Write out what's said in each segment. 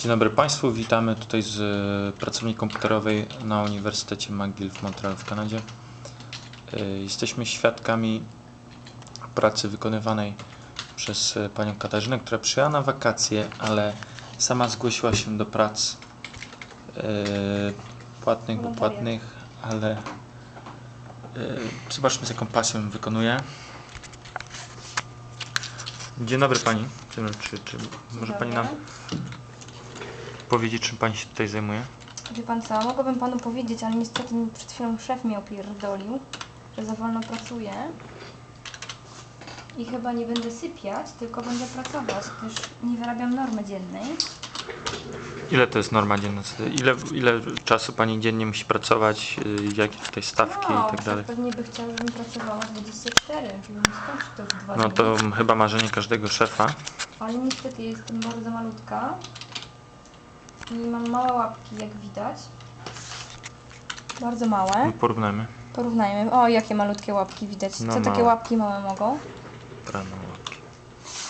Dzień dobry Państwu, witamy tutaj z e, pracowni komputerowej na Uniwersytecie McGill w Montreal w Kanadzie. E, Jesteśmy świadkami pracy wykonywanej przez e, panią Katarzynę, która przyjęła na wakacje, ale sama zgłosiła się do prac płatnych, płatnych, ale zobaczmy z jaką pasją wykonuje. Dzień dobry Pani. Dobry, Czy, czy może Pani nam powiedzieć, czym Pani się tutaj zajmuje? Wie pan co, mogłabym panu powiedzieć, ale niestety mi przed chwilą szef mnie opierdolił, że za wolno pracuję. I chyba nie będę sypiać, tylko będę pracować, gdyż nie wyrabiam normy dziennej. Ile to jest norma dzienna? Ile, ile czasu Pani dziennie musi pracować? y, Jakie tutaj stawki no, i tak dalej? szef pewnie by chciał, żebym pracowała 24, żebym skończył to w dwa No dni. to chyba marzenie każdego szefa. Ale niestety jestem bardzo malutka mam małe łapki, jak widać. Bardzo małe. Porównajmy. Porównajmy. O, jakie malutkie łapki widać. No Co takie małe. łapki małe mogą? Rano łapki.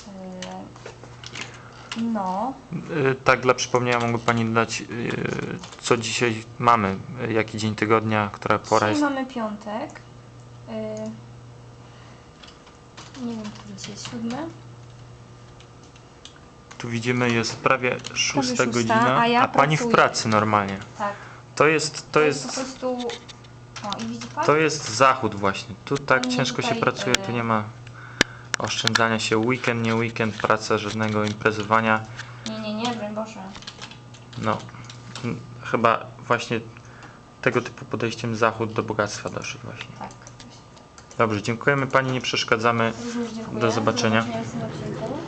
Yy, No, Y, Tak dla przypomnienia mogę Pani dać, y, co dzisiaj mamy, y, jaki dzień tygodnia, która pora dzisiaj jest. mamy piątek. Yy, nie wiem, który dzisiaj siódmy. Tu widzimy jest prawie szósta szósta, godzina, a ja Pani w pracuję. pracy normalnie. Tak. To jest, to po jest, prostu. O, i widzi pan? to jest zachód właśnie. Tu tak Pani ciężko się tutaj, pracuje, tu y- nie ma oszczędzania się. Weekend, nie weekend, praca, żadnego imprezowania. Nie, nie, nie, broń Boże. No, m, chyba właśnie tego typu podejściem zachód do bogactwa doszedł właśnie. Tak. Dobrze, dziękujemy Pani, nie przeszkadzamy. Również dziękuję. Do zobaczenia. Do zobaczenia.